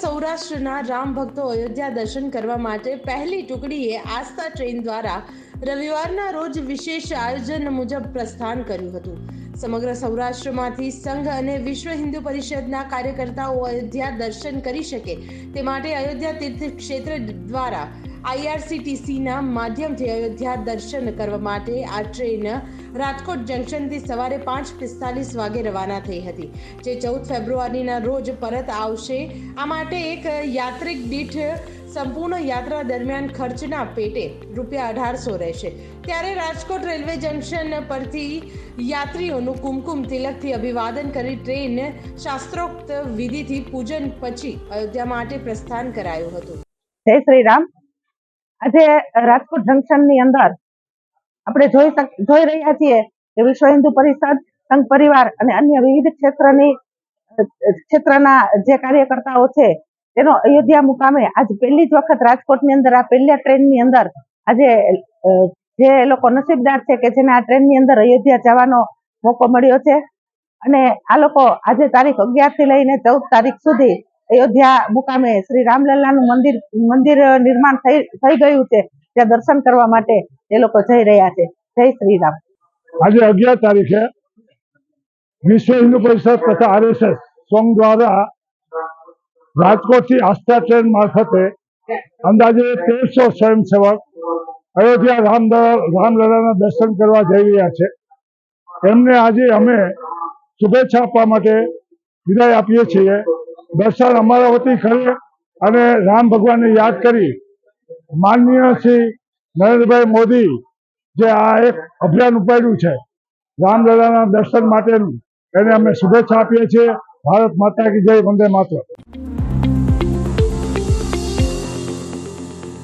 સૌરાષ્ટ્રના રામ ભક્તો અયોધ્યા દર્શન કરવા માટે પહેલી ટુકડીએ આસ્થા ટ્રેન દ્વારા રવિવારના રોજ વિશેષ આયોજન મુજબ પ્રસ્થાન કર્યું હતું. સમગ્ર સૌરાષ્ટ્રમાંથી સંઘ અને વિશ્વ હિન્દુ પરિષદના કાર્યકર્તાઓ અયોધ્યા દર્શન કરી શકે તે માટે અયોધ્યા તીર્થ ક્ષેત્ર દ્વારા આઈઆરસીટીસીના માધ્યમથી અયોધ્યા દર્શન કરવા માટે આ ટ્રેન રાજકોટ જંકશનથી સવારે પાંચ પિસ્તાલીસ વાગે રવાના થઈ હતી, જે ચૌદ ફેબ્રુઆરીના રોજ પરત આવશે. આ માટે એક યાત્રિક દીઠ સંપૂર્ણ યાત્રા દરમિયાન ખર્ચના પેટે રૂપિયા અઢારસો રહેશે. ત્યારે રાજકોટ રેલવે જંકશન પરથી યાત્રીઓનું કુમકુમ તિલકથી અભિવાદન કરી ટ્રેન શાસ્ત્રોક્ત વિધિથી પૂજન પછી અયોધ્યા માટે પ્રસ્થાન કરાયું હતું. જય શ્રી રામ આજે રાજકોટ જંકશનની અંદર આપણે જોઈ જોઈ રહ્યા છીએ કે વિશ્વ હિન્દુ પરિષદ, સંઘ પરિવાર અને અન્ય વિવિધ ક્ષેત્રની ક્ષેત્રના જે કાર્યકર્તાઓ છે, તેનો અયોધ્યા મુકામે આજ પહેલી જ વખત રાજકોટની અંદર, આ પહેલા ટ્રેનની અંદર આજે જે લોકો નસીબદાર છે કે જેને આ ટ્રેનની અંદર અયોધ્યા જવાનો મોકો મળ્યો છે. અને આ લોકો આજે તારીખ અગિયારથી લઈને ચૌદ તારીખ સુધી અયોધ્યા મુકામે શ્રી રામલલ્લાનું મંદિર મંદિર નિર્માણ થઈ ગયું છે. ત્યાં દર્શન કરવા માટે એ લોકો જઈ રહ્યા છે. જય શ્રી રામ. આજે અગિયાર તારીખે વિશ્વ હિન્દુ પરિષદ તથા આરએસએસ સોંગ દ્વારા રાજકોટથી આસ્થા ટ્રેન મારફતે અંદાજે તેરસો સ્વયંસેવક અયોધ્યા રામ રામલલાના દર્શન કરવા જઈ રહ્યા છે. એમને આજે અમે શુભેચ્છા આપવા માટે વિદાય આપીએ છીએ. દર્શન અમારા વતી કરે અને રામ ભગવાનને યાદ કરી માનનીય શ્રી નરેન્દ્રભાઈ મોદી, જે આ એક અભિયાન ઉપાડ્યું છે, રામલલાના દર્શન માટેનું. એને અમે શુભેચ્છા આપીએ છીએ. ભારત માતા કી જય, વંદે માતરમ.